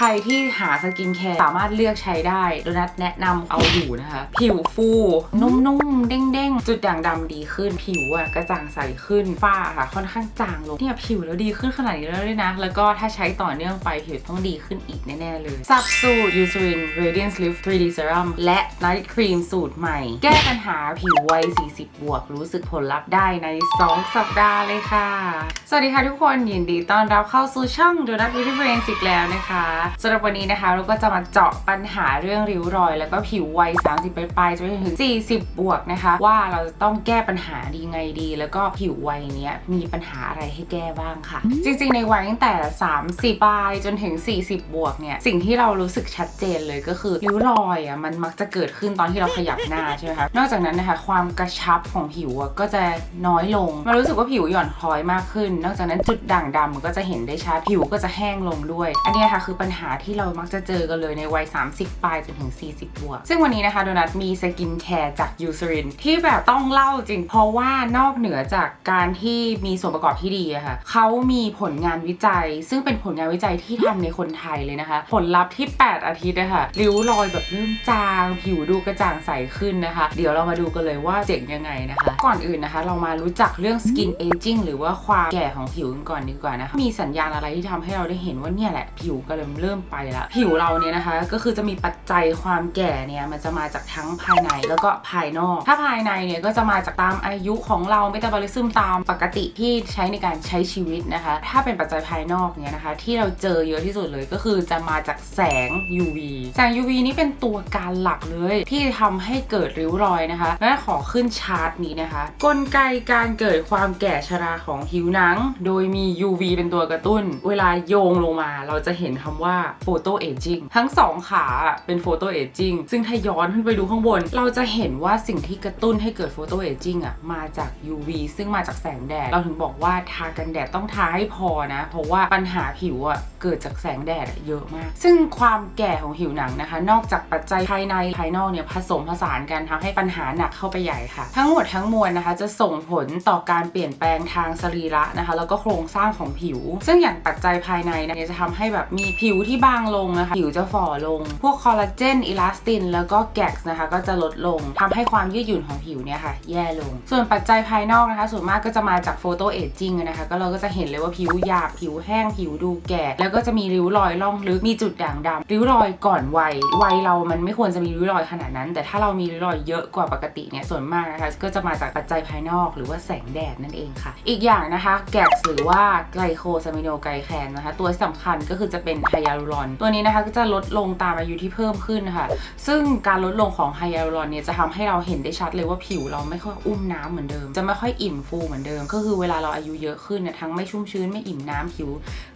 ใครที่หาสกินแคร์สามารถเลือกใช้ได้โดนัทแนะนำเอาอยู่นะคะ ผิวฟู นุ่มๆ เด้งๆ จุดด่างดำดีขึ้น ผิวอะกระจ่างใสขึ้น ฝ้าค่ะค่อนข้างจางลง เนี่ยผิวแล้วดีขึ้นขนาดนี้แล้วด้วยนะ แล้วก็ถ้าใช้ต่อเนื่องไปผิวต้องดีขึ้นอีกแน่ๆเลย สับสูตร Eucerin Radiance Lift 3D Serum และ Night Cream สูตรใหม่ แก้ปัญหาผิววัย 40 บวก รู้สึกผลลัพธ์ได้ใน 2 สัปดาห์เลยค่ะ สวัสดีค่ะทุกคนยินดีต้อนรับเข้าสู่ช่อง Donut Beauty Brains อีกแล้วนะคะสำหรับวันนี้นะคะเราก็จะมาเจาะปัญหาเรื่องริ้วรอย แล้วก็ผิววัย 30 ปลายๆจนถึง 40 บวกนะคะ ว่าเราจะต้องแก้ปัญหาดีไงดี แล้วก็ผิววัยเนี้ยมีปัญหาอะไรให้แก้บ้างค่ะ จริงๆ ในวัยตั้งแต่ 30 ปลายจนถึง 40 บวกเนี่ยสิ่งที่เรารู้สึกชัดเจนเลยก็คือริ้วรอยอะมันมักจะเกิดขึ้นตอนที่เราขยับหน้าใช่ไหมคะนอกจากนั้นนะคะความกระชับของผิวอะก็จะน้อยลงมันรู้สึกว่าผิวหย่อนคล้อยมากขึ้น นอกจากนั้นจุดด่างดำมันก็จะเห็นได้ชัดผิวก็จะแห้งลงด้วย อันเนี้ยค่ะคือปัญหาที่เรามักจะเจอกันเลยในวัย 30 ปลายจนถึง 40 บวก ซึ่งวันนี้นะคะโดนัทมีสกินแคร์จากยูซรินที่แบบต้องเล่าจริง เพราะว่านอกเหนือจากการที่มีส่วนประกอบที่ดีอะค่ะเขามีผลงานวิจัย ซึ่งเป็นผลงานวิจัยที่ทำในคนไทยเลยนะคะ ผลลัพธ์ที่ 8 อาทิตย์นะคะริ้วรอยแบบเริ่มจาง ผิวดูกระจ่างใสขึ้นนะคะ เดี๋ยวเรามาดูกันเลยว่าเจ๋งยังไงนะคะ ก่อนอื่นนะคะ เรามารู้จักเรื่อง skin aging หรือว่าความแก่ของผิวกันก่อนดีกว่านะคะมีสัญญาณอะไรที่ทำให้เราได้เห็นว่าเนี่ยแหละผิวก็เริ่มริ่มไปละผิวเราเนี่ยนะคะ ก็คือจะมีปัจจัยความแก่เนี่ยมันจะมาจากทั้งภายในแล้วก็ภายนอก ถ้าภายในเนี่ยก็จะมาจากตามอายุของเราเมตาบอลิซึมตามปกติที่ใช้ในการใช้ชีวิตนะคะ ถ้าเป็นปัจจัยภายนอกเนี่ยนะคะ ที่เราเจอเยอะที่สุดเลยก็คือจะมาจากแสง UV แสง UV นี่เป็นตัวการหลักเลย ที่ทำให้เกิดริ้วรอยนะคะ และขอขึ้นชาร์ตนี้นะคะ กลไกการเกิดความแก่ชราของผิวหนัง โดยมี UV เป็นตัวกระตุ้น เวลาโยงลงมา เราจะเห็นคำว่า photo aging ทั้งสองขาเป็น photo aging ซึ่งถ้าย้อนขึ้นไปดูข้างบน เราจะเห็นว่าสิ่งที่กระตุ้นให้เกิด photo aging อะมาจาก UV ซึ่งมาจากแสงแดด เราถึงบอกว่าทากันแดดต้องทาให้พอนะ เพราะว่าปัญหาผิวอะเกิดจากแสงแดดเยอะมาก ซึ่งความแก่ของผิวหนังนะคะ นอกจากปัจจัยภายในภายนอกเนี่ยผสมผสานกันทำให้ปัญหาหนักเข้าไปใหญ่ค่ะ ทั้งหมดทั้งมวลนะคะ จะส่งผลต่อการเปลี่ยนแปลงทางสรีระนะคะ แล้วก็โครงสร้างของผิว ซึ่งอย่างปัจจัยภายในเนี่ยจะทำให้แบบมีผิวที่บางลงนะคะ ผิวจะฝ่อลง พวกคอลลาเจนอิลาสตินแล้วก็แกกนะคะ ก็จะลดลงทำให้ความยืดหยุ่นของผิวเนี่ยค่ะ แย่ลง ส่วนปัจจัยภายนอกนะคะ ส่วนมากก็จะมาจากโฟโตเอจจิ้งนะคะ ก็เราก็จะเห็นเลยว่าผิวหยาบผิวแห้งผิวดูแก่ แล้วก็จะมีริ้วรอยล่องลึกมีจุดด่างดำริ้วรอยก่อนวัยวัยเรามันไม่ควรจะมีริ้วรอยขนาดนั้น แต่ถ้าเรามีริ้วรอยเยอะกว่าปกติเนี่ยส่วนมากนะคะก็จะมาจากปัจจัยภายนอก หรือว่าแสงแดดนั่นเองค่ะ อีกอย่างนะคะ แกกหรือว่าไกลโคซามิโนไกลแคนนะคะ ตัวที่สำคัญก็คือจะเป็นไฮยาลูรอน ตัวนี้นะคะก็จะลดลงตามอายุที่เพิ่มขึ้นนะคะซึ่งการลดลงของไฮยาลูรอนเนี่ยจะทำให้เราเห็นได้ชัดเลยว่าผิวเราไม่ค่อยอุ้มน้ำเหมือนเดิม จะไม่ค่อยอิ่มฟูเหมือนเดิม ก็คือเวลาเราอายุเยอะขึ้นเนี่ยทั้งไม่ชุ่มชื้นไม่อิ่มน้ำผิว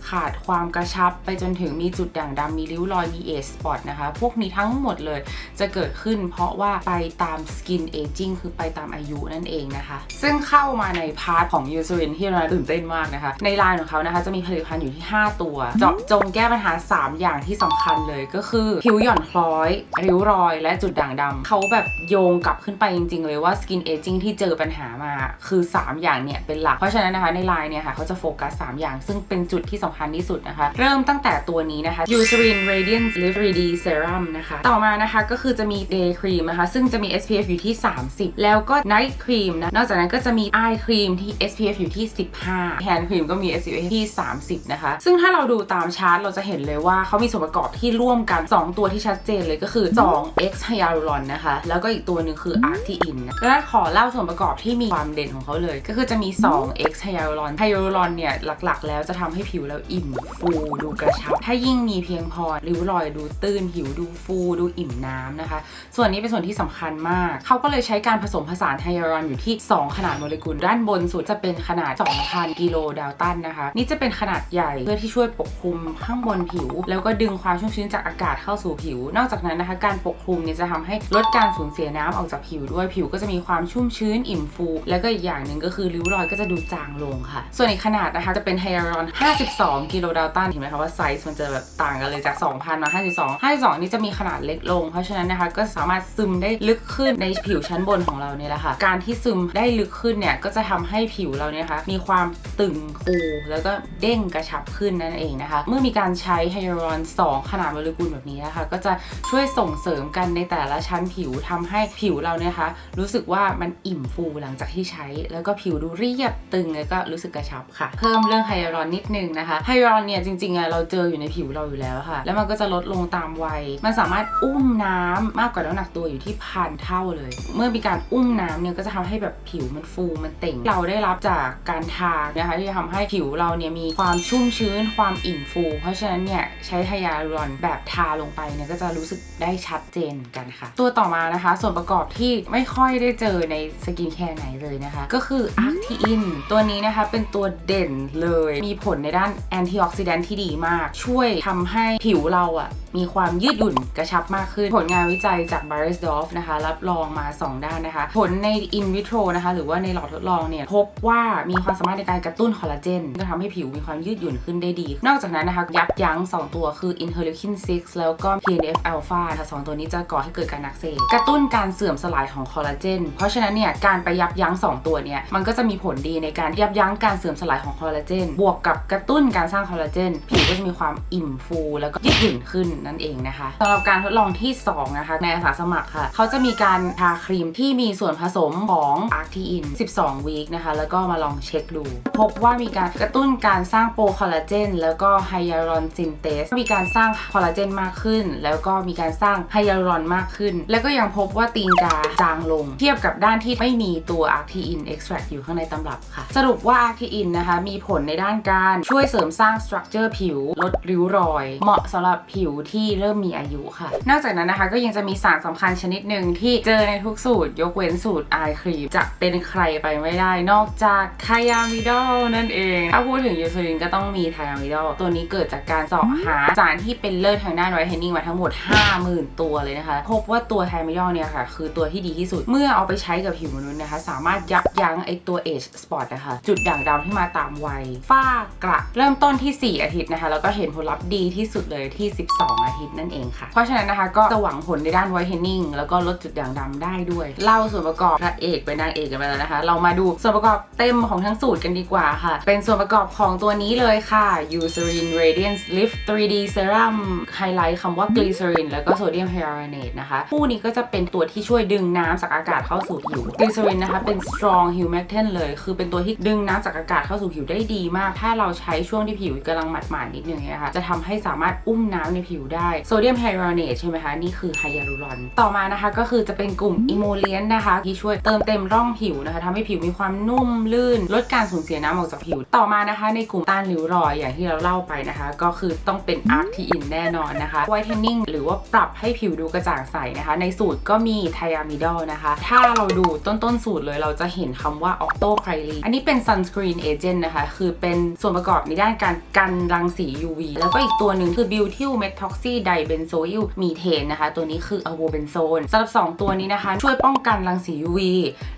ขาดความกระชับไปจนถึงมีจุดด่างดำมีริ้วรอยมีเอสปอตนะคะ พวกนี้ทั้งหมดเลยจะเกิดขึ้น เพราะว่าไปตามสกินเอจิ้งคือไปตามอายุนั่นเองนะคะ ซึ่งเข้ามาในพาร์ทของยูซ r รินที่เราตื่นเต้นมากนะคะ ในไลน์ของเขานะคะจะมีผลิตภัณฑ์อยู่ที่ 5 ตัว เจาะจงแก้ปัญหา3 อย่างที่สำคัญเลยก็คือ ผิวหย่อนคล้อย ริ้วรอย และจุดด่างดำเขาแบบโยงกลับขึ้นไปจริง ๆ เลยว่าสกินเอจิ้งที่เจอปัญหามา คือ 3 อย่างเนี่ยเป็นหลัก เพราะฉะนั้นนะคะในไลน์เนี่ยค่ะเขาจะโฟกัส 3 อย่าง ซึ่งเป็นจุดที่สำคัญที่สุดนะคะ เริ่มตั้งแต่ตัวนี้นะคะ Eucerin Radiant Lift 3D Serum นะคะ ต่อมานะคะก็คือจะมี Day Cream นะคะ ซึ่งจะมี SPF อยู่ที่ 30 แล้วก็ Night Cream นะ นอกจากนั้นก็จะมี Eye Cream ที่ SPF อยู่ที่ 15 Hand Cream ก็มี SPF ที่ 30 นะคะ ซึ่งถ้าเราดูตามชาร์ตเราจะเห็นเลยว่าเขามีส่วนประกอบที่ร่วมกัน 2 ตัวที่ชัดเจนเลยก็คือ 2x Hyaluron นนะคะ แล้วก็อีกตัวหนึ่งคือ Artein นะแล้วขอเล่าส่วนประกอบที่มีความเด่นของเขาเลย ก็คือจะมี 2x Hyaluron Hyaluron เนี่ย หลักๆ แล้วจะทำให้ผิวเราอิ่มฟูดูกระชับ ถ้ายิ่งมีเพียงพอริ้วรอยดูตื้นผิวดูฟูดูอิ่มน้ำนะคะ ส่วนนี้เป็นส่วนที่สำคัญมาก เขาก็เลยใช้การผสมผสานไฮยาลูรอนอยู่ที่ 2 ขนาดโมเลกุลด้านบนสุดจะเป็นขนาด 2,000 กิโลดาลตันนะคะ นี่จะเป็นขนาดใหญ่เพื่อที่ช่วยปกคลุมข้างบนผิวแล้วก็ดึงความชุ่มชื้นจากอากาศเข้าสู่ผิว นอกจากนั้นนะคะ การปกคลุมเนี่ยจะทำให้ลดการสูญเสียน้ำออกจากผิวด้วยผิวก็จะมีความชุ่มชื้นอิ่มฟู แล้วก็อีกอย่างหนึ่งก็คือริ้วรอยก็จะดูจางลงค่ะ ส่วนอีกขนาดนะคะจะเป็นไฮยาลูรอน 52 กิโลดาลตันเห็นไหมคะว่าไซส์มันจะแบบต่างกันเลยจาก 2,000มา52 52 นี่จะมีขนาดเล็กลง เพราะฉะนั้นนะคะก็สามารถซึมได้ลึกขึ้นในผิวชั้นบนของเราเนี่ยแหละค่ะ การที่ซึมได้ลึกขึ้นเนี่ยก็จะทำให้ผิวเราเนี่ยนะคะมีความตึงฟูแล้วก็เด้งกระชับขึ้นนั่นเองนะคะ เมื่อมีการใช้ไฮยาลูรอน 2 ขนาดโมเลกุลแบบนี้นะคะ ก็จะช่วยส่งเสริมกันในแต่ละชั้นผิวทำให้ผิวเราเนี่ยนะคะ รู้สึกว่ามันอิ่มฟูหลังจากที่ใช้ แล้วก็ผิวดูเรียบตึงแล้วก็รู้สึกกระชับค่ะ เพิ่มเรื่องไฮยาลูรอนนิดนึงนะคะไฮยาลูรอนเนี่ยจริงๆอะเราเจออยู่ในผิวเราอยู่แล้วค่ะ แล้วมันก็จะลดลงตามวัย มันสามารถอุ้มน้ำมากกว่าน้ำหนักตัวอยู่ที่พันเท่าเลย เมื่อมีการอุ้มน้ำเนี่ยก็จะทำให้แบบผิวมันฟูมันเต่ง เราได้รับจากการทานะคะที่จะทำให้ผิวเราเนี่ยมีความชุ่มชื้นความอิ่มฟู เพราะฉะนั้นเนี่ยใช้ไฮยาลูรอนแบบทาลงไปเนี่ยก็จะรู้สึกได้ชัดเจนกันค่ะ ตัวต่อมานะคะ ส่วนประกอบที่ไม่ค่อยได้เจอในสกินแคร์ไหนเลยนะคะ ก็คืออาร์ทีอินตัวนี้นะคะเป็นตัวเด่นเลยมีผลในด้านแอนตี้ออกซิแดนท์ที่ดีมาก ช่วยทำให้ผิวเราอะ มีความยืดหยุ่นกระชับมากขึ้น ผลงานวิจัยจาก b a r i s d o f นะคะ รับรองมา 2 ด้านนะคะ ผลใน in vitro นะคะ หรือว่าในหลอดทดลองเนี่ย พบว่ามีความสามารถในการกระตุ้นคอลลาเจนก็ทำให้ผิวมีความยืดหยุ่นขึ้นได้ดี นอกจากนั้นนะคะ ยับยั้ง 2 ตัวคือ interleukin 6 แล้วก็ TNF alpha ค่ะสองตัวนี้จะก่อให้เกิดการอักเสบกระตุ้นการเสื่อมสลายของคอลลาเจนเพราะฉะนั้นเนี่ยการไปยับยั้ง 2 ตัวเนี่ยมันก็จะมีผลดีในการยับยั้งการเสื่อมสลายของคอลลาเจนบวกกับกระตุ้นการสร้างคอลลาเจนผิวก็จะมีความอิ่มฟู แล้วก็ยืดหยุ่นขึ้นนั่นเองนะคะสำหรับการทดลองที่ 2 นะคะ ในอาสาสมัครค่ะ เขาจะมีการทาครีมที่มีส่วนผสมของอาร์ทีอิน12 วีคนะคะ แล้วก็มาลองเช็คดู พบว่ามีการกระตุ้นการสร้างโปรคอลลาเจนแล้วก็ไฮยาลูรอนซินเตสมีการสร้างคอลลาเจนมากขึ้น แล้วก็มีการสร้างไฮยาลูรอนมากขึ้น แล้วก็ยังพบว่าตีนกาจางลง เทียบกับด้านที่ไม่มีตัวอาร์ทีอินเอ็กซ์แทรอยู่ข้างในตำรับค่ะ สรุปว่าอาร์ทีอินนะคะมีผลในด้านการช่วยเสริมสร้างสตรัคเจอร์ผิว ลดริ้วรอย เหมาะสำหรับผิวที่เริ่มมีอายุค่ะ นอกจากนั้นนะคะก็ยังจะมีสารสำคัญชนิดหนึ่งที่เจอในทุกสูตร ยกเว้นสูตรไอครีมจะเป็นใครไปไม่ได้ นอกจากไทยามิดอลนั่นเอง ถ้าพูดถึงยูซูลินก็ต้องมีไทยามิดอลตัวนี้เกิดจากการเสาะหาสารที่เป็นเลิศทางด้านไวท์เทนนิ่งมาทั้งหมด 50,000 ตัวเลยนะคะ พบว่าตัวไทยามิดอลเนี่ยค่ะคือตัวที่ดีที่สุดเมื่อเอาไปใช้กับผิวมนุษย์นะคะ สามารถยับยั้งไอตัวเอชสปอตนะคะจุดด่างดำที่มาตามวัยฝ้ากระเริ่มต้นที่ 4 อาทิตย์นะคะ แล้วก็เห็นผลลัพธ์ดีที่สุดเลยที่ 12อาทิตย์นั่นเองค่ะ เพราะฉะนั้นนะคะก็จะหวังผลในด้านไวท์เทนนิ่งแล้วก็ลดจุดด่างดำได้ด้วย เล่าส่วนประกอบพระเอกเป็นนางเอกกันไปแล้วนะคะ เรามาดูส่วนประกอบเต็มของทั้งสูตรกันดีกว่าค่ะ เป็นส่วนประกอบของตัวนี้เลยค่ะ Eucerin Radiance Lift 3D Serum ไฮไลท์คำว่า Glycerin แล้วก็โซเดียมไฮยาลูรอเนตนะคะ คู่นี้ก็จะเป็นตัวที่ช่วยดึงน้ำจากอากาศเข้าสู่ผิว Glycerin นะคะเป็น strong humectant เลย คือเป็นตัวที่ดึงน้ำจากอากาศเข้าสู่ผิวได้ดีมาก ถ้าเราใช้ช่วงที่ผิวกำลังหมาดๆนิดนึงนี่ยค่ะจะทำให้สามารถอุ้มน้ำในผิวได้โซเดียมไฮยาลูรอเนตใช่ไหมคะ นี่คือไฮยาลูรอน ต่อมานะคะก็คือจะเป็นกลุ่มอิโมเลียนนะคะ ที่ช่วยเติมเต็มร่องผิวนะคะทำให้ผิวมีความนุ่มลื่น ลดการสูญเสียน้ำออกจากผิว ต่อมานะคะ ในกลุ่มต้านริ้วรอยอย่างที่เราเล่าไปนะคะ ก็คือต้องเป็นอาร์ทีอินแน่นอนนะคะไวท์เทนนิ่งหรือว่าปรับให้ผิวดูกระจ่างใสนะคะ ในสูตรก็มีไทอามิดอลนะคะ ถ้าเราดูต้นต้นสูตรเลยเราจะเห็นคำว่าออกโตไคลีอันนี้เป็น sunscreen agent นะคะ คือเป็นส่วนประกอบในด้านการกันรังสี UV แล้วก็อีกตัวหนึ่งคือ butyl methoxy dibenzoyl methane นะคะ ตัวนี้คือ avobenzone สำหรับ 2 ตัวนี้นะคะ ช่วยป้องกันรังสี UV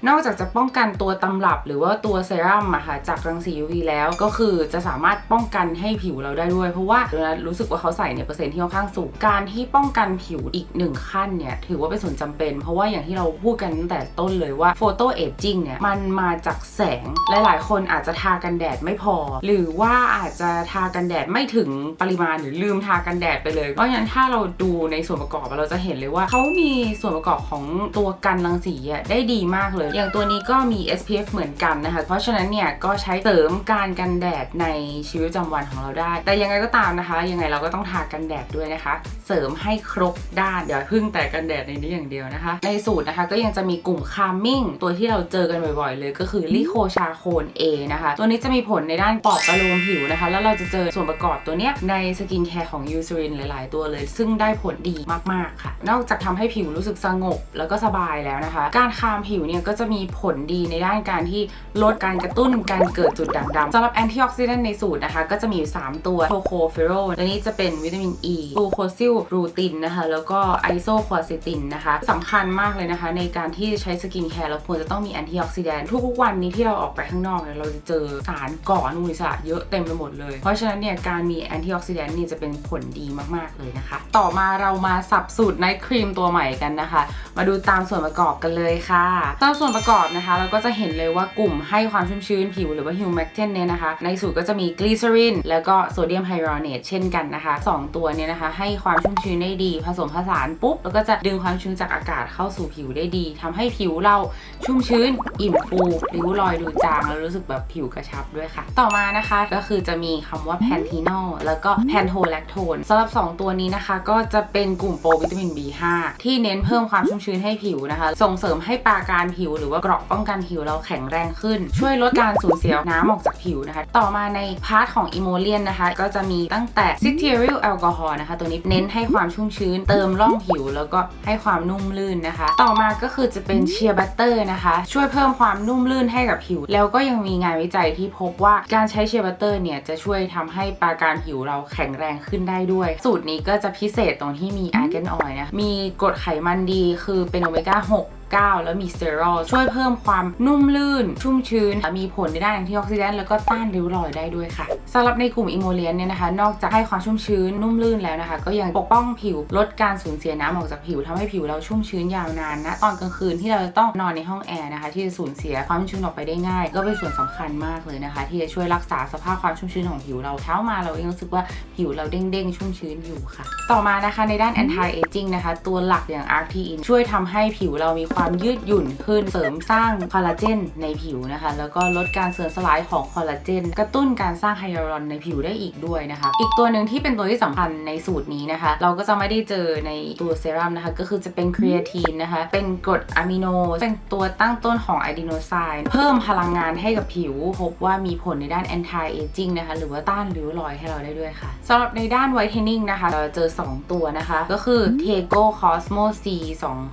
นอกจากจะป้องกันตัวตำรับหรือว่าตัวเซรั่มอะค่ะจากรังสี UV แล้วก็คือจะสามารถป้องกันให้ผิวเราได้ด้วย เพราะว่าโดนัทรู้สึกว่าเขาใส่เนี่ยเปอร์เซ็นต์ที่ค่อนข้างสูงการที่ป้องกันผิวอีกหนึ่งขั้นเนี่ยถือว่าเป็นส่วนจำเป็น เพราะว่าอย่างที่เราพูดกันตั้งแต่ต้นเลยว่าโฟโตเอจจิ้งเนี่ยมันมาจากแสงหลาย ๆ คนอาจจะทากันแดดไม่พอ หรือว่าอาจจะทากันแดดไม่ถึงปริมาณหรือลืมทากันแดดไปเลยเพราะฉะนั้นถ้าเราดูในส่วนประกอบเราจะเห็นเลยว่าเขามีส่วนประกอบของตัวกันรังสีได้ดีมากเลย อย่างตัวนี้ก็มี SPF เหมือนกันนะคะ เพราะฉะนั้นเนี่ยก็ใช้เสริมการกันแดดในชีวิตประจำวันของเราได้ แต่ยังไงก็ตามนะคะ ยังไงเราก็ต้องทากันแดดด้วยนะคะ เสริมให้ครบด้านอย่าพึ่งแต่กันแดดในนี้อย่างเดียวนะคะ ในสูตรนะคะก็ยังจะมีกลุ่มคา m มิ่งตัวที่เราเจอกันบ่อยๆ เลยก็คือลิโคชาโคน A นะคะ ตัวนี้จะมีผลในด้านปลอบประโลมผิวนะคะ แล้วเราจะเจอส่วนประกอบตัวเนี้ยในสกินแคร์ของยูซ r รินหลายๆ ตัวเลย ซึ่งได้ผลดีมาก ๆ ค่ะ นอกจากทำให้ผิวรู้สึกสงบแล้วก็สบายแล้วนะคะ การคามผิวเนี่ยก็จะมีผลดีในด้านการที่ลดการกระตุ้นการเกิดจุดด่างดำสำหรับแอนตี้ออกซิแดนต์ในสูตรนะคะ ก็จะมีอยู่ 3 ตัวโทโคเฟโรตัวนี้จะเป็นวิตามิน E กลูโคซิลลรูตินนะคะแล้วก็ไอโซควอซิตินนะคะสำคัญมากเลยนะคะ ในการที่ใช้สกินแคร์เราควรจะต้องมีแอนตี้ออกซิแดนต์ทุกๆวันนี้ที่เราออกไปข้างนอกเนี่ยเราจะเจอสารก่ออนุมูลอิสระเยอะเต็มไปหมดเลย เพราะฉะนั้นเนี่ยการมีแอนตี้ออกซิแดนต์นี่จะเป็นผลดีมากๆากๆเลยนะคะ ต่อมาเรามาสับสูตรไนท์ครีมตัวใหม่กันนะคะ มาดูตามส่วนประกอบกันเลยค่ะตามส่วนประกอบนะคะ เราก็จะเห็นเลยว่ากลุ่มให้ความชุ่มชื้นผิวหรือว่าฮิวแมกเทนเนี่ยนะคะ ในสูตรก็จะมีกลีเซอรินแล้วก็โซเดียมไฮดรอเนตเช่นกันนะคะ 2 ตัวเนี่ยนะคะให้ความชุ่มชื้นได้ดี ผสมผสานปุ๊บแล้วก็จะดึงความชื้นจากอากาศเข้าสู่ผิวได้ดีทำให้ผิวเราชุ่มชื้น อิ่มฟูริ้วรอยดูจางแล้วรู้สึกแบบผิวกระชับด้วยค่ะ ต่อมานะคะก็คือจะมีคำว่าแพนทีนอลแล้วก็แพนโทแลคโทนสำหรับ 2ตัวนี้นะคะ ก็จะเป็นกลุ่มโปรวิตามิน B5 ที่เน้นเพิ่มความชุ่มชื้นให้ผิวนะคะ ส่งเสริมให้ปราการผิวหรือว่าเกราะป้องกันผิวเราแข็งแรงขึ้น ช่วยลดการสูญเสียน้ำออกจากผิวนะคะ ต่อมาในพาร์ทของอิโมเลียนนะคะ ก็จะมีตั้งแต่ซิเทริลแอลกอฮอล์นะคะ ตัวนี้เน้นให้ความชุ่มชื้น เติมร่องผิว แล้วก็ให้ความนุ่มลื่นนะคะ ต่อมาก็คือจะเป็นเชียร์บัตเตอร์นะคะ ช่วยเพิ่มความนุ่มลื่นให้กับผิว แล้วก็ยังมีงานวิจัยที่พบว่าการใช้เชียร์บัตเตอร์เนี่ยจะช่วยทำให้ปราการผิวเราแข็งแรงขึ้นได้ด้วย สูตรนี้ก็จะพิเศษตรงที่มีอาร์แกนออยล์นะ มีกรดไขมันดีคือเป็นโอเมก้า 6 9 แล้วมีสเตอรอลช่วยเพิ่มความนุ่มลื่น ชุ่มชื้น มีผลในด้านแอนตี้ออกซิแดนต์แล้วก็ต้านริ้วรอยได้ด้วยค่ะสำหรับในกลุ่มอิโมเลียนเนี่ยนะคะ นอกจากให้ความชุ่มชื้นนุ่มลื่นแล้วนะคะ ก็ยังปกป้องผิวลดการสูญเสียน้ำออกจากผิวทำให้ผิวเราชุ่มชื้นยาวนานนะตอนกลางคืนที่เราจะต้องนอนในห้องแอร์นะคะ ที่จะสูญเสียความชุ่มชื้นออกไปได้ง่าย ก็เป็นส่วนสำคัญมากเลยนะคะ ที่จะช่วยรักษาสภาพความชุ่มชื้นของผิวเราเช้ามาเรายังรู้สึกว่าผิวเราเด้งๆชุ่มชื้นอยู่ค่ะ ต่อมานะคะในด้าน anti aging นะคะ ตัวหลักอย่าง a r t i n ช่วยทำให้ผิวเรามีความยืดหยุ่นขึ้นเสริมสร้างคอลลาเจนในผิวนะคะ แล้วก็ลดการเสื่อมสลายของคอลลาเจนกระตุ้นการสร้างไฮยาลูรอนในผิวได้อีกด้วยนะคะอีกตัวหนึ่งที่เป็นตัวที่สำคัญในสูตรนี้นะคะ เราก็จะไม่ได้เจอในตัวเซรั่มนะคะ ก็คือจะเป็นครีเอทีนนะคะ เป็นกรดอะมิโนเป็นตัวตั้งต้นของอะดีโนไซน์เพิ่มพลังงานให้กับผิว พบว่ามีผลในด้าน anti aging นะคะ หรือว่าต้านริ้วรอยให้เราได้ด้วยค่ะสำหรับในด้าน whitening นะคะ เราเจอ 2 ตัวนะคะ ก็คือ Tego Cosmo C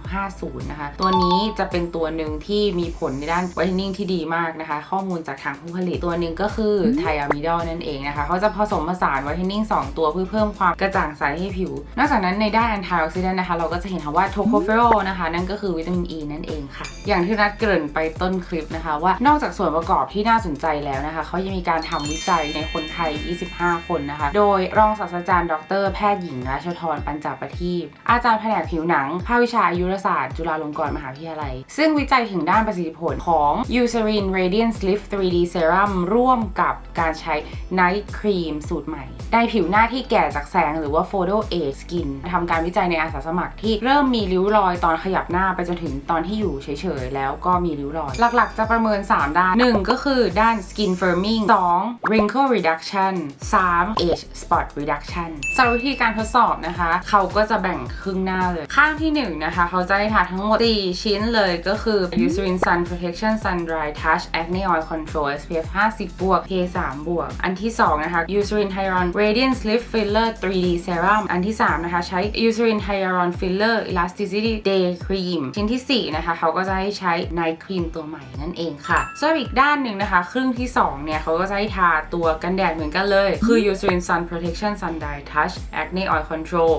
250นะคะตัวนี้จะเป็นตัวหนึ่งที่มีผลในด้าน whitening ที่ดีมากนะคะ ข้อมูลจากทางผู้ผลิตตัวหนึ่งก็คือ Thiamidol นั่นเองนะคะเขาจะผสมผสาน whitening 2ตัวเพื่อเพิ่มความกระจ่างใสให้ผิว นอกจากนั้นในด้าน antioxidant นะคะเราก็จะเห็นค่ะว่า tocopherol นะคะนั่นก็คือวิตามิน E นั่นเองค่ะ อย่างที่นัดเกริ่นไปต้นคลิปนะคะว่านอกจากส่วนประกอบที่น่าสนใจแล้วนะคะเขายังมีการทำวิจัยในคนไทย 25 คนนะคะ โดยรองศาสตราจารย์ดรแพทย์หญิงราชทรปัญจประทีปอาจารย์แผนกผิวหนังภาควิชาอายุรศาสตร์จุฬาลงกรณ์มหาวิทยาลัย ซึ่งวิจัยถึงด้านประสิทธิผลของ Eucerin Radiance Lift 3D Serum ร่วมกับการใช้ Night Cream สูตรใหม่ ได้ผิวหน้าที่แก่จากแสงหรือว่า Photo Age Skin ทำการวิจัยในอาสาสมัครที่เริ่มมีริ้วรอยตอนขยับหน้าไปจนถึงตอนที่อยู่เฉยๆ แล้วก็มีริ้วรอย หลักๆ จะประเมิน 3 ด้าน 1 ก็คือด้าน Skin Firming 2 Wrinkle Reduction 3 Age Spot Reduction สำหรับวิธีการทดสอบนะคะ เขาก็จะแบ่งครึ่งหน้าเลย ข้างที่ 1 นะคะ เขาจะให้ทาทั้งหมด4ชิ้นเลยก็คือ Eucerin Sun Protection Sun Dry Touch Acne Oil Control SPF 50บวก PA 3บวก อันที่ 2 นะคะ Eucerin Hyaluron Radiance Lift Filler 3D Serum อันที่ 3 นะคะ ใช้ Eucerin Hyaluron Filler Elasticity Day Cream ชิ้นทีสี่ 4 นะคะ เขาก็จะให้ใช้ Night Cream ตัวใหม่นั่นเองค่ะส่วนอีกด้านหนึ่งนะคะ ครึ่งที่ 2 เนี่ย เขาก็จะให้ทาตัวกันแดดเหมือนกันเลย คือ Eucerin Sun Protection Sun Dry Touch Acne Oil Control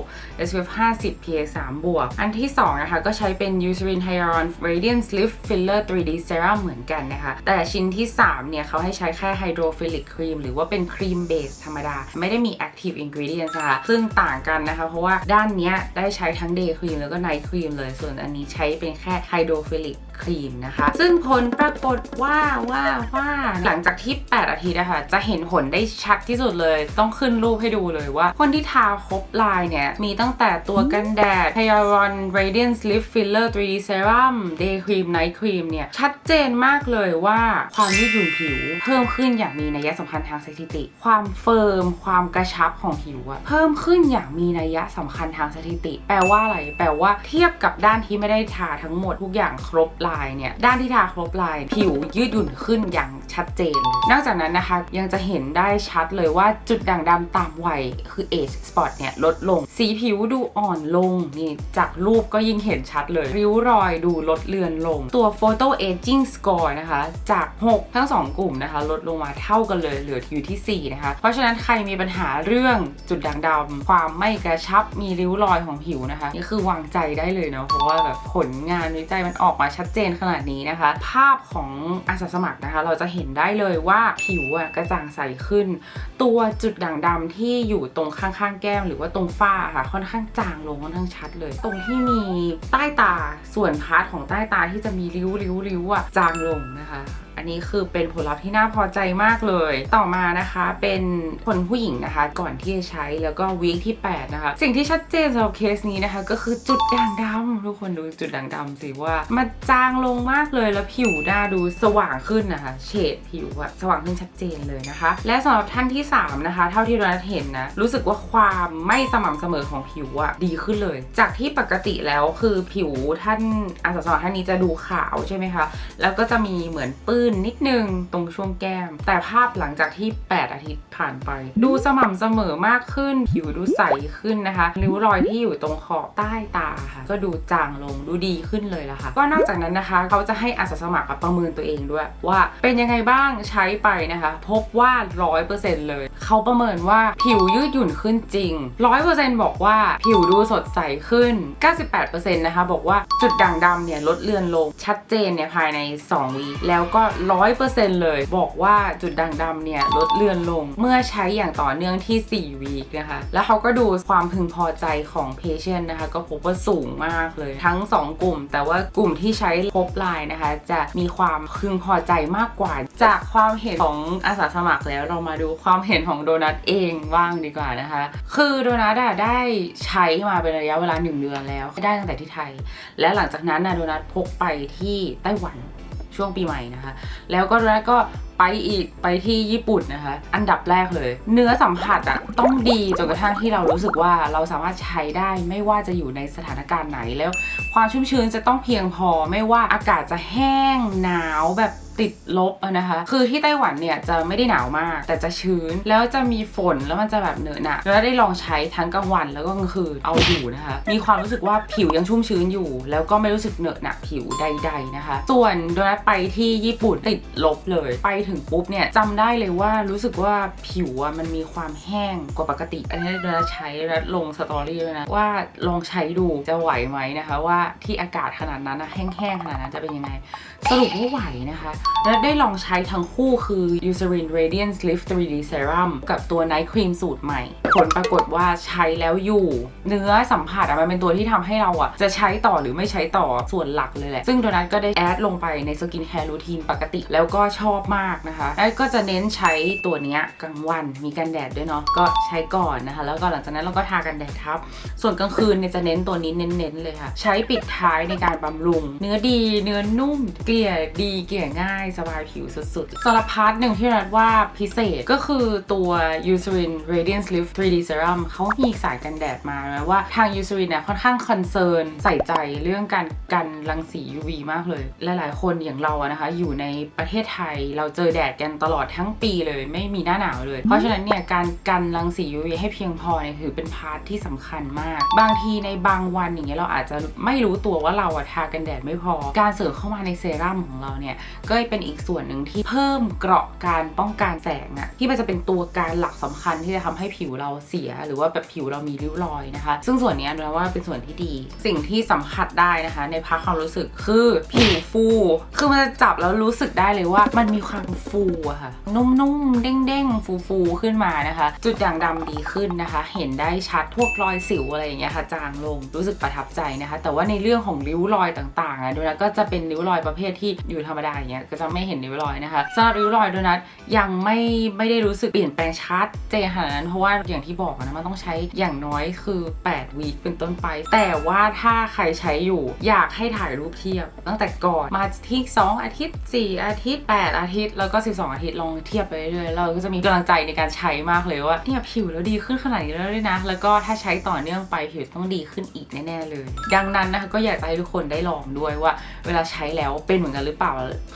SPF 50 PA 3บวก อันที่ 2 นะคะ ก็ใช้เป็น Eucerin Hyaluron Radiance Lift Filler 3D Serum เหมือนกันนะคะ แต่ชิ้นที่ 3 เนี่ยเขาให้ใช้แค่ไฮโดรฟิลิกครีมหรือว่าเป็นครีมเบสธรรมดา ไม่ได้มี Active Ingredient นะคะซึ่งต่างกันนะคะ เพราะว่าด้านเนี้ยได้ใช้ทั้งเดย์ครีมแล้วก็ไนท์ครีมเลย ส่วนอันนี้ใช้เป็นแค่ไฮโดรฟิลิกครีมนะคะ ซึ่งผลปรากฏว่าว่าว่าหลังจากที่ 8 อาทิตย์นะคะจะเห็นผลได้ชัดที่สุดเลย ต้องขึ้นรูปให้ดูเลยว่า คนที่ทาครบลายเนี่ย มีตั้งแต่ตัวกันแดด Hyaluron Radiance Lift Filler 3D Serum Day Cream Night Cream เนี่ย ชัดเจนมากเลยว่าความยืดหยุ่นผิว เพิ่มขึ้นอย่างมีนัยสำคัญทางสถิติ ความเฟิร์ม ความกระชับของผิวอะเพิ่มขึ้นอย่างมีนัยสำคัญทางสถิติ แปลว่าอะไร แปลว่าเทียบกับด้านที่ไม่ได้ทาทั้งหมดทุกอย่างครบลายเนี่ย ด้านที่ทาครบลาย ผิวยืดหยุ่นขึ้นอย่างชัดเจน นอกจากนั้นนะคะยังจะเห็นได้ชัดเลยว่าจุดด่างดำตามวัยคือ age spot เนี่ยลดลง สีผิวดูอ่อนลงนี่จากรูปก็ยิ่งเห็นชัดเลย ริ้วรอยดูลดเลือนลง ตัว photo aging score นะคะ จาก 6 ทั้ง 2 กลุ่มนะคะ ลดลงมาเท่ากันเลยเหลืออยู่ที่ 4 นะคะ เพราะฉะนั้นใครมีปัญหาเรื่องจุดด่างดำความไม่กระชับมีริ้วรอยของผิวนะคะนี่คือวางใจได้เลยเนาะเพราะว่าแบบผลงานวิจัยมันออกมาชัดเจนขนาดนี้นะคะ ภาพของอาสาสมัครนะคะ เราจะเห็นได้เลยว่าผิวอะกระจ่างใสขึ้น ตัวจุดด่างดำที่อยู่ตรงข้างๆแก้ม หรือว่าตรงฝ้าค่ะค่อนข้างจางลงค่อนข้างชัดเลย ตรงที่มีใต้ตาส่วนพาร์ทของใต้ตาที่จะมีริ้วๆๆอะจางลงนะคะ อันนี้คือเป็นผลลัพธ์ที่น่าพอใจมากเลย ต่อมานะคะเป็นคนผู้หญิงนะคะ ก่อนที่จะใช้แล้วก็วีคที่ 8 นะคะ สิ่งที่ชัดเจนสำหรับเคสนี้นะคะ ก็คือจุดด่างดำทุกคนดูจุดด่างดำสิว่ามันจางลงมากเลยแล้วผิวหน้าดูสว่างขึ้นนะคะ เฉดผิวอะสว่างขึ้นชัดเจนเลยนะคะ และสำหรับท่านที่ 3 นะคะ เท่าที่เราเห็นนะรู้สึกว่าความไม่สม่ำเสมอของผิวอะดีขึ้นเลย จากที่ปกติแล้วคือผิวท่านอาสาสมัครท่านนี้จะดูขาวใช่ไหมคะแล้วก็จะมีเหมือนปื้นนิดนึงตรงช่วงแก้ม แต่ภาพหลังจากที่ 8 อาทิตย์ผ่านไป ดูสม่ำเสมอมากขึ้น ผิวดูใสขึ้นนะคะ ริ้วรอยที่อยู่ตรงขอบใต้ตาค่ะ ก็ดูจางลงดูดีขึ้นเลยละค่ะ ก็นอกจากนั้นนะคะ เขาจะให้อาสาสมัครประเมินตัวเองด้วย ว่าเป็นยังไงบ้างใช้ไปนะคะ พบว่า 100%เลย เขาประเมินว่าผิวยืดหยุ่นขึ้นจริง 100%บอกว่าผิวดูสดใสขึ้น 98%นะคะบอกว่าจุดด่างดำเนี่ยลดเลือนลงชัดเจนเนี่ยภายใน 2 วีแล้วก็ 100%เลยบอกว่าจุดด่างดำเนี่ยลดเลือนลงเมื่อใช้อย่างต่อเนื่องที่ 4 วีนะคะ แล้วเขาก็ดูความพึงพอใจของเพเชนนะคะ ก็พบว่าสูงมากเลย ทั้ง 2 กลุ่ม แต่ว่ากลุ่มที่ใช้พบไลน์นะคะ จะมีความพึงพอใจมากกว่า จากความเห็นของอาสาสมัครแล้วเรามาดูความเห็นของโดนัทเองบ้างดีกว่านะคะ คือโดนัทอะได้ใช้มาเป็นระยะเวลา 1 เดือนแล้ว ได้ตั้งแต่ที่ไทย และหลังจากนั้นนะโดนัทพกไปที่ไต้หวันช่วงปีใหม่นะคะ แล้วก็โดนัทก็ไปอีกไปที่ญี่ปุ่นนะคะ อันดับแรกเลย เนื้อสัมผัสอะต้องดีจนกระทั่งที่เรารู้สึกว่าเราสามารถใช้ได้ไม่ว่าจะอยู่ในสถานการณ์ไหนแล้ว ความชุ่มชื้นจะต้องเพียงพอไม่ว่าอากาศจะแห้งหนาวแบบ ติดลบนะคะ คือที่ไต้หวันเนี่ยจะไม่ได้หนาวมาก แต่จะชื้น แล้วจะมีฝน แล้วมันจะแบบเหนอะหนะแล้วได้ลองใช้ทั้งกลางวันแล้วก็กลางคืน เอาอยู่นะคะ มีความรู้สึกว่าผิวยังชุ่มชื้นอยู่ แล้วก็ไม่รู้สึกเหนอะหนะผิวใด ๆนะคะ ส่วนโดนัทไปที่ญี่ปุ่นติดลบเลย ไปถึงปุ๊บเนี่ยจำได้เลยว่ารู้สึกว่าผิวอะมันมีความแห้งกว่าปกติ อันนี้โดนัทใช้แล้วลงสตอรี่ด้วยนะว่าลองใช้ดูจะไหวไหมนะคะ ว่าที่อากาศขนาดนั้นนะแห้งๆขนาดนั้นจะเป็นยังไง สรุปว่าไหวนะคะและได้ลองใช้ทั้งคู่คือ Eucerin Radiance Lift 3D Serum กับตัว Night Cream สูตรใหม่ ผลปรากฏว่าใช้แล้วอยู่ เนื้อสัมผัสอะมันเป็นตัวที่ทำให้เราอะจะใช้ต่อหรือไม่ใช้ต่อส่วนหลักเลยแหละ ซึ่งโดนัทก็ได้แอดลงไปในสกินแคร์รูทีนปกติแล้วก็ชอบมากนะคะ แล้วก็จะเน้นใช้ตัวเนี้ยกลางวันมีกันแดดด้วยเนาะก็ใช้ก่อนนะคะ แล้วก็หลังจากนั้นเราก็ทากันแดดทับ ส่วนกลางคืนเนี่ยจะเน้นตัวนี้เน้นๆเลยค่ะ ใช้ปิดท้ายในการบำรุง เนื้อดีเนื้อนุ่ม เกลี่ยดีเกลี่ยง่ายสบายผิวสุดๆสำหรับพาร์ทหนึ่งที่นัดว่าพิเศษก็คือตัว Eucerin Radiance Lift 3D Serum เขามีสายกันแดดมานะว่าทาง Eucerin เนี่ยค่อนข้างคอนเซิร์นใส่ใจเรื่องการกันรังสี UV มากเลย หลายๆ คนอย่างเราอะนะคะ อยู่ในประเทศไทยเราเจอแดดกันตลอดทั้งปีเลย ไม่มีหน้าหนาวเลย เพราะฉะนั้นเนี่ยการกันรังสี UV ให้เพียงพอเนี่ยถือเป็นพาร์ทที่สำคัญมาก บางทีในบางวันอย่างเงี้ยเราอาจจะไม่รู้ตัวว่าเราอะทากันแดดไม่พอ การเสริมเข้ามาในเซรั่มของเราเนี่ยก็เป็นอีกส่วนหนึ่งที่เพิ่มเกราะการป้องกันแสงอะที่มันจะเป็นตัวการหลักสำคัญที่จะทำให้ผิวเราเสีย หรือว่าแบบผิวเรามีริ้วรอยนะคะ ซึ่งส่วนนี้นะว่าเป็นส่วนที่ดี สิ่งที่สัมผัสได้นะคะ ในพาร์ทความรู้สึกคือผิวฟู คือมันจะจับแล้วรู้สึกได้เลยว่ามันมีความฟูอะค่ะ นุ่มๆ เด้งๆ ฟูๆ ขึ้นมานะคะ จุดด่างดำดีขึ้นนะคะ เห็นได้ชัดพวกรอยสิวอะไรอย่างเงี้ยค่ะจางลงรู้สึกประทับใจนะคะ แต่ว่าในเรื่องของริ้วรอยต่างๆอะดูนะก็จะเป็นริ้วรอยประเภทที่อยู่ธรรมดาอย่างเงี้ยก็จะไม่เห็นริ้วรอยนะคะสำหรับริ้วรอยโดนัทยังไม่ไม่ได้รู้สึกเปลี่ยนแปลงชัดเจนขนาดนั้นเพราะว่าอย่างที่บอกอะนะมันต้องใช้อย่างน้อยคือ 8 วีคเป็นต้นไป แต่ว่าถ้าใครใช้อยู่อยากให้ถ่ายรูปเทียบ ตั้งแต่ก่อนมาที่ 2 อาทิตย์ 4 อาทิตย์ 8 อาทิตย์ แล้วก็ 12 อาทิตย์ลองเทียบไปเรื่อยๆเราก็จะมีกำลังใจในการใช้มากเลยว่าเนี่ยผิวแล้วดีขึ้นขนาดนี้แล้วด้วยนะ แล้วก็ถ้าใช้ต่อเนื่องไปผิวต้องดีขึ้นอีกแน่ๆเลย ดังนั้นนะคะก็อยากจะให้ทุกคนได้ลองด้วยว่า เวลาใช้แล้วเป็นเหมือนกันหรือเปล่า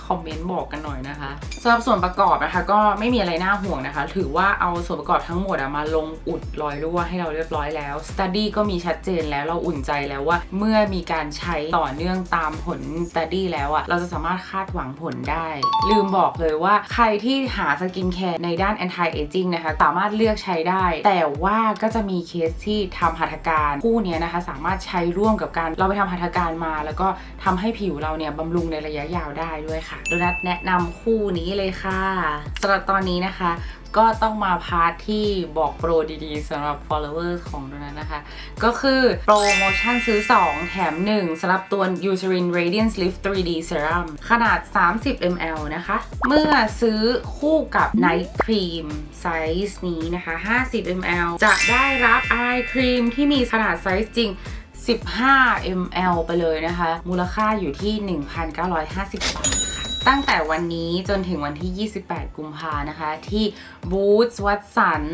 คอมเมนต์บอกกันหน่อยนะคะสำหรับส่วนประกอบนะคะ ก็ไม่มีอะไรน่าห่วงนะคะ ถือว่าเอาส่วนประกอบทั้งหมดมาลงอุดรอยรั่วให้เราเรียบร้อยแล้ว Study ก็มีชัดเจนแล้วเราอุ่นใจแล้วว่า เมื่อมีการใช้ต่อเนื่องตามผล Study แล้วอะเราจะสามารถคาดหวังผลได้ ลืมบอกเลยว่าใครที่หาสกินแคร์ในด้าน anti aging นะคะ สามารถเลือกใช้ได้ แต่ว่าก็จะมีเคสที่ทำหัตถการคู่นี้นะคะ สามารถใช้ร่วมกับการเราไปทำหัตถการมา แล้วก็ทำให้ผิวเราเนี่ยบำรุงในระยะยาวได้ด้วยค่ะดนัทแนะนำคู่นี้เลยค่ะสำหรับตอนนี้นะคะ ก็ต้องมาพาร์ทที่บอกโปรดีๆสำหรับ followers ของโดนัทนะคะ ก็คือโปรโมชั่นซื้อ 2 แถม 1สำหรับตัว Eucerin Radiance Lift 3D Serum ขนาด 30 ml นะคะ เมื่อซื้อคู่กับ Night Cream ไซส์นี้นะคะ 50 ml จะได้รับ Eye Cream ที่มีขนาดไซส์จริง15 ml ไปเลยนะคะ มูลค่าอยู่ที่ 1,950 บาทค่ะ ตั้งแต่วันนี้จนถึงวันที่ 28 กุมภานะคะ ที่บูธวัตสัน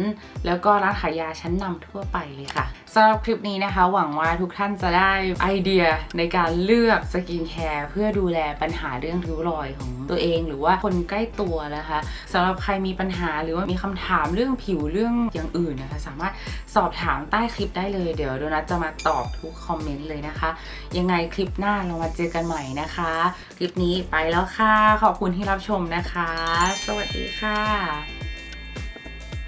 แล้วก็ร้านขายยาชั้นนำทั่วไปเลยค่ะสำหรับคลิปนี้นะคะ หวังว่าทุกท่านจะได้ไอเดียในการเลือกสกินแคร์เพื่อดูแลปัญหาเรื่องริ้วรอยของตัวเอง หรือว่าคนใกล้ตัวนะคะสำหรับใครมีปัญหาหรือว่ามีคำถามเรื่องผิวเรื่องอย่างอื่นนะคะ สามารถสอบถามใต้คลิปได้เลยเดี๋ยวโดนัทจะมาตอบทุกคอมเมนต์เลยนะคะ ยังไงคลิปหน้าเรามาเจอกันใหม่นะคะ ลิปนี้ไปแล้วค่ะ ขอบคุณที่รับชมนะคะ สวัสดีค่ะ